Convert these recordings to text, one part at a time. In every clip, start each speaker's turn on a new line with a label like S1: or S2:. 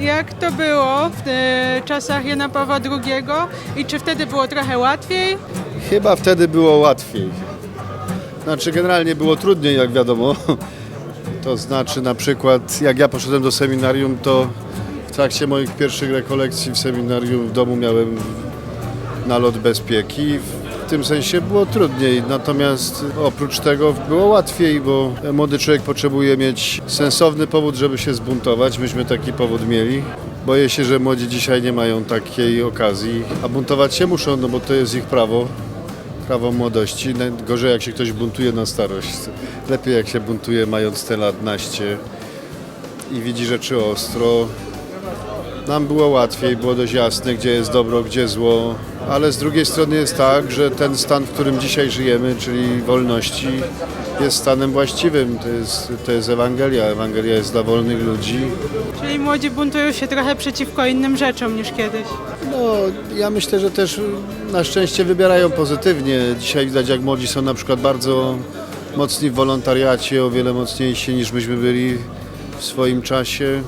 S1: Jak to było w e, czasach Jana Pawła II i czy wtedy było trochę łatwiej?
S2: Chyba wtedy było łatwiej. Znaczy generalnie było trudniej, jak wiadomo. To znaczy na przykład jak ja poszedłem do seminarium, to w trakcie moich pierwszych rekolekcji w seminarium w domu miałem nalot bezpieki. Tym sensie było trudniej, natomiast oprócz tego było łatwiej, bo młody człowiek potrzebuje mieć sensowny powód, żeby się zbuntować. Myśmy taki powód mieli. Boję się, że młodzi dzisiaj nie mają takiej okazji, a buntować się muszą, no bo to jest ich prawo prawo młodości. Gorzej jak się ktoś buntuje na starość. Lepiej jak się buntuje mając te lat naście i widzi rzeczy ostro. Nam było łatwiej, było dość jasne, gdzie jest dobro, gdzie zło, ale z drugiej strony jest tak, że ten stan, w którym dzisiaj żyjemy, czyli wolności, jest stanem właściwym. To jest, to jest Ewangelia. Ewangelia jest dla wolnych ludzi.
S1: Czyli młodzi buntują się trochę przeciwko innym rzeczom niż kiedyś.
S2: No, ja myślę, że też na szczęście wybierają pozytywnie. Dzisiaj widać, jak młodzi są na przykład bardzo mocni w wolontariacie, o wiele mocniejsi niż myśmy byli w swoim czasie.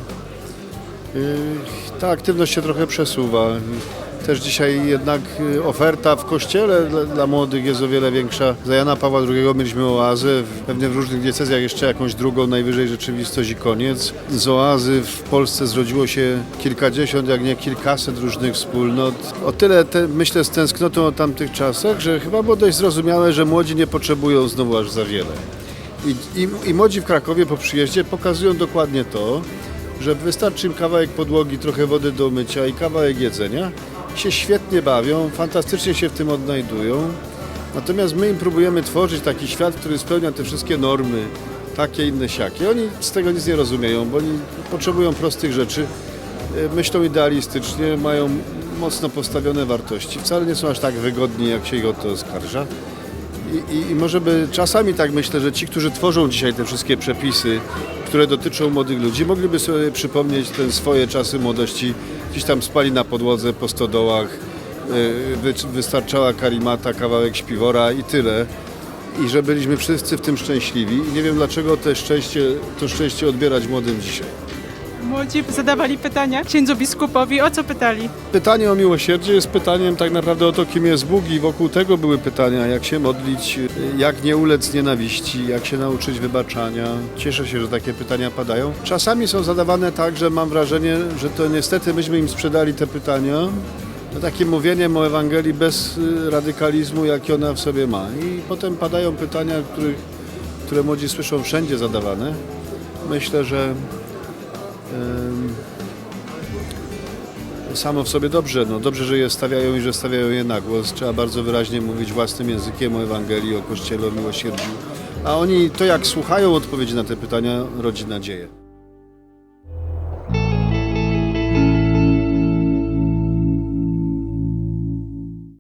S2: Ta aktywność się trochę przesuwa. Też dzisiaj jednak yy, oferta w kościele dla, dla młodych jest o wiele większa. Za Jana Pawła II mieliśmy oazę, pewnie w różnych diecezjach jeszcze jakąś drugą, najwyżej rzeczywistość i koniec. Z oazy w Polsce zrodziło się kilkadziesiąt, jak nie kilkaset różnych wspólnot. O tyle te, myślę z tęsknotą o tamtych czasach, że chyba było dość zrozumiałe, że młodzi nie potrzebują znowu aż za wiele. I, i, I młodzi w Krakowie po przyjeździe pokazują dokładnie to, że wystarczy im kawałek podłogi, trochę wody do mycia i kawałek jedzenia. Się świetnie bawią, fantastycznie się w tym odnajdują. Natomiast my im próbujemy tworzyć taki świat, który spełnia te wszystkie normy, takie inne siakie. Oni z tego nic nie rozumieją, bo oni potrzebują prostych rzeczy, e, myślą idealistycznie, mają mocno postawione wartości. Wcale nie są aż tak wygodni, jak się ich o to oskarża. I, i, może by czasami tak myślę, że ci, którzy tworzą dzisiaj te wszystkie przepisy, które dotyczą młodych ludzi, mogliby sobie przypomnieć te swoje czasy młodości. Gdzieś tam spali na podłodze po stodołach, wy, wystarczała karimata, kawałek śpiwora i tyle. I że byliśmy wszyscy w tym szczęśliwi. I nie wiem dlaczego te szczęście, to szczęście odbierać młodym dzisiaj.
S1: Młodzi zadawali pytania księdzu biskupowi. O co pytali?
S2: Pytanie o miłosierdzie jest pytaniem tak naprawdę o to, kim jest Bóg i wokół tego były pytania, jak się modlić, jak nie ulec nienawiści, jak się nauczyć wybaczania. Cieszę się, że takie pytania padają. Czasami są zadawane tak, że mam wrażenie, że to niestety myśmy im sprzedali te pytania no takim mówieniem o Ewangelii bez y, radykalizmu, jaki ona w sobie ma. I potem padają pytania, których, które młodzi słyszą wszędzie zadawane. Myślę, że samo w sobie dobrze. No, dobrze, że je stawiają i że stawiają je na głos. Trzeba bardzo wyraźnie mówić własnym językiem o Ewangelii, o Kościele, o miłosierdziu. A oni to jak słuchają odpowiedzi na te pytania, rodzi nadzieję.